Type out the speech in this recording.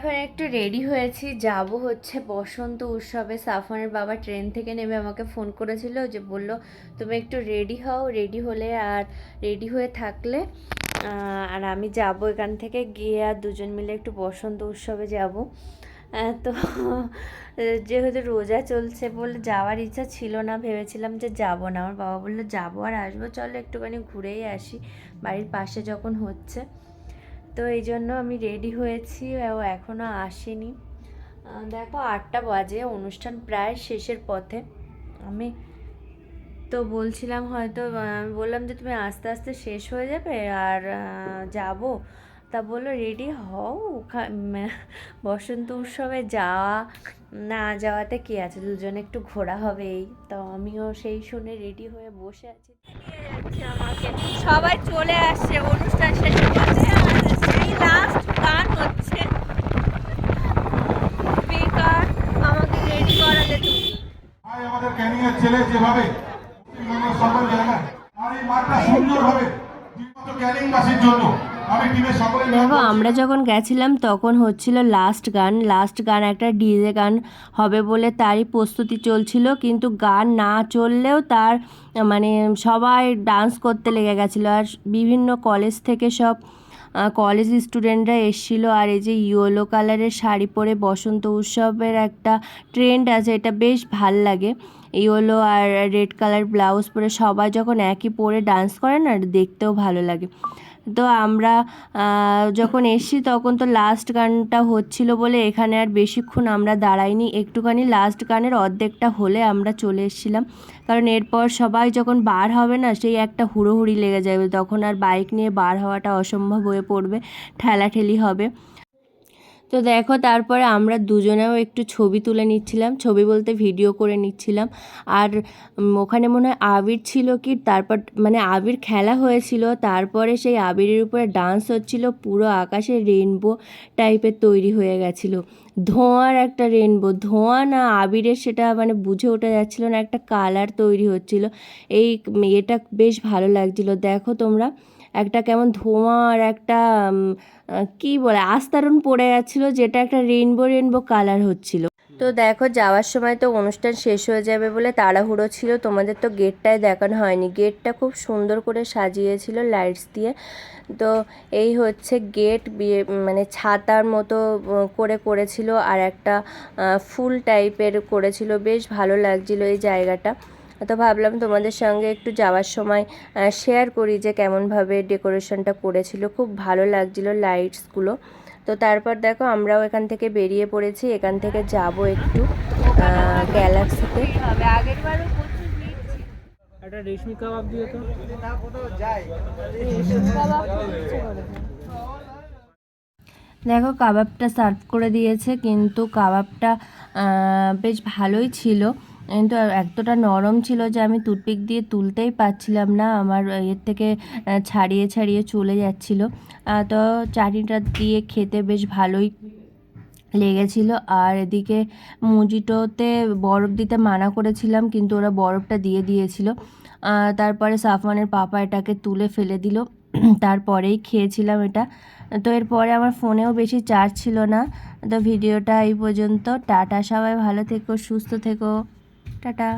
এখন একটু রেডি হয়েছি। যাব হচ্ছে বসন্ত উৎসবে। সাফনের বাবা ট্রেন থেকে নেমে আমাকে ফোন করেছিল যে, বলল, তুমি একটু রেডি হও রেডি হলে আর রেডি হয়ে থাকলে আর আমি যাব এখান থেকে গিয়ে আর দুজন মিলে একটু বসন্ত উৎসবে যাব। তো যেহেতু রোজা চলছে বলে যাওয়ার ইচ্ছা ছিল না, ভেবেছিলাম যে যাব না। আমার বাবা বলল, যাব আর আসব, চলো একটুখানি ঘুরেই আসি। বাড়ির পাশে যখন হচ্ছে তো এই জন্য আমি রেডি হয়েছি, ও এখনও আসেনি। দেখো আটটা বাজে, অনুষ্ঠান প্রায় শেষের পথে। আমি তো বলছিলাম হয়তো আমি বললাম যে তুমি আস্তে আস্তে শেষ হয়ে যাবে আর যাব। তা বলল রেডি হও বসন্ত উৎসবে যাওয়া না যাওয়াতে কি আছে? দুজনে একটু ঘোরা হবে এই। তো আমিও সেই শুনে রেডি হয়ে বসে আছি। সবাই চলে আসছে, অনুষ্ঠান শেষে পথে আর সেই লাস্ট গান হচ্ছে বেকার আমাকে রেডি করালে তুমি ভাই আমাদের ক্যানিং এর ছেলে যেভাবে সকল জায়গায় আর এই মাঠটা সুন্দর হবে জন্য দেখো আমরা যখন গেছিলাম তখন হচ্ছিল লাস্ট গান। লাস্ট গান একটা ডিজে গান হবে বলে তারই প্রস্তুতি চলছিল কিন্তু গান না চললেও তার মানে সবাই ডান্স করতে লেগে গেছিল। আর বিভিন্ন কলেজ থেকে সব কলেজ স্টুডেন্টরা এসেছিল আর এই যে ইয়েলো কালারের শাড়ি পরে বসন্ত উৎসবের একটা ট্রেন্ড আছে, এটা বেশ ভালো লাগে। ইয়েলো আর রেড কালার ব্লাউজ পরে সবাই যখন একই পরে ডান্স করে না, দেখতেও ভালো লাগে। তো আমরা যখন এসছি তখন তো লাস্ট গানটা হচ্ছিল বলে এখানে আর বেশিক্ষণ আমরা দাঁড়াইনি। একটুখানি লাস্ট গানের অর্ধেকটা হলে আমরা চলে এসেছিলাম। কারণ এরপর সবাই যখন বার হবে না, সেই একটা হুড়োহুড়ি লেগে যাবে। তখন আর বাইক নিয়ে বার হওয়াটা অসম্ভব হয়ে পড়বে, ঠেলাঠেলি হবে। তো দেখো তারপরে আমরা দুজনেও একটু ছবি তুলে নিচ্ছিলাম, ছবি বলতে ভিডিও করে নিচ্ছিলাম। আর ওখানে মনে হয় আবির ছিল কি, তারপর মানে আবির খেলা হয়েছিল, তারপরে সেই আবিরের উপরে ডান্স হচ্ছিল, পুরো আকাশে রেনবো টাইপের তৈরি হয়ে গেছিল। ধোঁয়ার একটা রেনবো ধোঁয়া না আবিরের সেটা মানে বুঝে ওঠা যাচ্ছিল না, একটা কালার তৈরি হচ্ছিল। এই এটা বেশ ভালো লাগছিল। দেখো তোমরা একটা কেমন ধোঁয়া আর একটা কি বলে, আস্তরণ পড়ে যাচ্ছিল যেটা একটা রেইনবো রেনবো কালার হচ্ছিল। তো দেখো, যাওয়ার সময় তো অনুষ্ঠান শেষ হয়ে যাবে বলে তাড়াহুড়ো ছিল, তোমাদের তো গেটটায় দেখানো হয়নি। গেটটা খুব সুন্দর করে সাজিয়েছিল লাইটস দিয়ে। তো এই হচ্ছে গেট মানে ছাতার মতো করে করেছিল, আর একটা ফুল টাইপের করেছিল। বেশ ভালো লাগছিল এই জায়গাটা। তো ভাবলাম তোমাদের সঙ্গে একটু যাওয়ার সময় শেয়ার করি যে কেমনভাবে ডেকোরেশনটা করেছিল। খুব ভালো লাগছিল লাইটসগুলো তো তারপর দেখো আমরাও এখান থেকে বেরিয়ে পড়েছি। এখান থেকে যাব একটু গ্যালাক্সিতে একটা রেশমি কাবাব দিও তো। দেখো কাবাবটা সার্ভ করে দিয়েছে কিন্তু কাবাবটা বেশ ভালোই ছিল। কিন্তু এতটা নরম ছিল যে আমি টুথপিক দিয়ে তুলতেই পারছিলাম না। আমার এর থেকে ছাড়িয়ে ছাড়িয়ে চলে যাচ্ছিল। তো চাটনিটা দিয়ে খেতে বেশ ভালোই লেগেছিল। আর এদিকে মুজিটোতে বরফ দিতে মানা করেছিলাম, কিন্তু ওরা বরফটা দিয়ে দিয়েছিল। তারপরে সাফওয়ানের পাপা এটাকে তুলে ফেলে দিল। তারপরেই খেয়েছিলাম এটা। তো এরপরে আমার ফোনেও বেশি চার্জ ছিল না। তো ভিডিওটা এই পর্যন্ত। টাটা সবাই, ভালো থেকো, সুস্থ থেকো। টাটা।